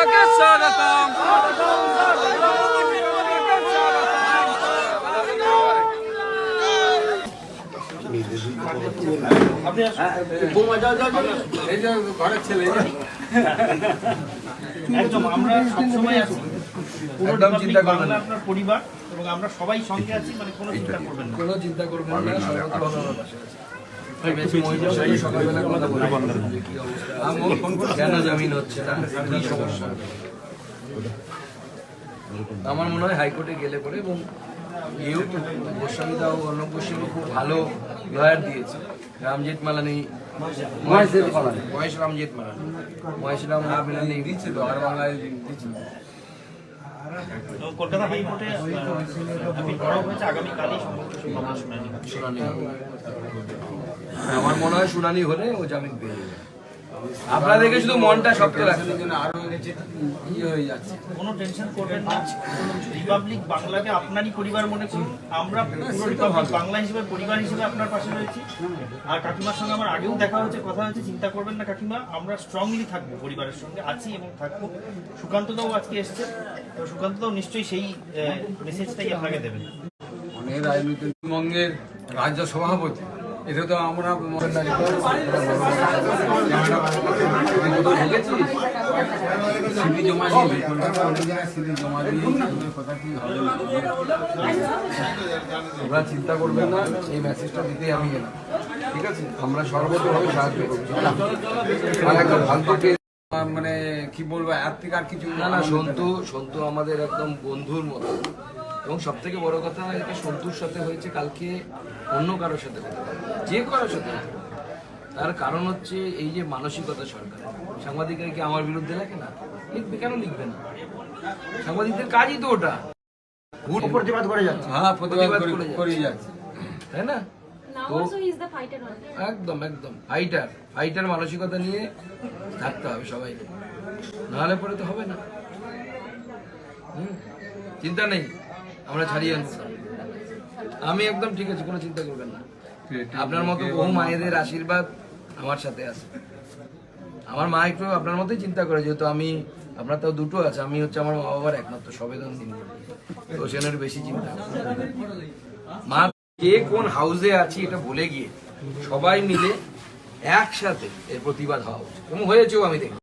পতাকে আমরা সবসময় আছি। চিন্তা করবেন না। আপনার পরিবার এবং আমরা সবাই সঙ্গে আছি মানে কোনো চিন্তা করবেন না। কোনো চিন্তা করবেন না। কেন জামিন হচ্ছে না সমস্যা আমার মনে হয় হাইকোর্টে গেলে পরে এবং গিয়েও তো গোস্বামী দাও অর্ণব গোস্বামী খুব ভালো লয়ার দিয়েছে। রামজেঠ মালানি মহেশ রামজেঠ মালানি। মহেশ রাম মালানি দিচ্ছিল আর বাংলায় দিচ্ছিল কলকাতা হাইকোর্টে আগামীকালই শুনানি হবে। শুনানি আমার মনে হয় শুনানি হলে ও জামিন পেয়ে যাবে। আপনারা দেখে শুধু মনটা শক্ত জন্য আরও ইয়ে হয়ে যাচ্ছে। কোনো টেনশন করবেন না। রিপাবলিক বাংলাকে আপনারই পরিবার মনে করুন। আমরা পুরো রিপাবলিক বাংলা হিসেবে পরিবার হিসেবে আপনার পাশে রয়েছি। আর কাকিমার সঙ্গে আমার আগেও দেখা হয়েছে কথা হয়েছে চিন্তা করবেন না কাকিমা। আমরা স্ট্রংলি থাকব পরিবারের সঙ্গে আছি এবং থাকব। সুকান্তদাও আজকে এসছে। তো সুকান্তদাও নিশ্চয়ই সেই মেসেজটাই আপনাকে দেবেন। অনেক রাজনৈতিক পশ্চিমবঙ্গের রাজ্য সভাপতি এটা তো আমরা কথা কি হবে চিন্তা করবেন না এই মেসেজটা দিতেই আমি গেলাম ঠিক আছে আমরা সর্বতভাবে সাহায্য করব আর মানে কি বলব এর থেকে আর কিছু না না সন্তু সন্তু আমাদের একদম বন্ধুর মতো এবং সব থেকে বড় কথা একে সন্তুর সাথে হয়েছে কালকে অন্য কারোর সাথে হতে পারে। যে কারোর সাথে হতে পারে। তার কারণ হচ্ছে এই যে মানসিকতা সরকার সাংবাদিকরা কি আমার বিরুদ্ধে লেখে না? লিখবে কেন লিখবে না? সাংবাদিকদের কাজই তো ওটা। প্রতিবাদ করে যাচ্ছে। হ্যাঁ প্রতিবাদ করে- যাচ্ছে। তাই না. একদম একদম। ফাইটার ফাইটার মানসিকতা নিয়ে থাকতে হবে সবাইকে। নাহলে পরে তো হবে না। হুম, চিন্তা নেই। আমরা ছাড়িয়ে আনব। আমি একদম ঠিক আছে কোনো চিন্তা করবেন না। আপনার মতো বহু মায়েদের আশীর্বাদ আমার সাথে আছে। আমার মা একটু আপনার মতোই চিন্তা করে যেহেতু আমি আপনার তো দুটো আছে আমি হচ্ছে আমার মা বাবার একমাত্র সবেদন দিন। তো সেনের বেশি চিন্তা মা কে কোন হাউসে আছি এটা বলে গিয়ে সবাই মিলে একসাথে এর প্রতিবাদ হওয়া উচিত। এবং হয়েছেও আমি দেখি।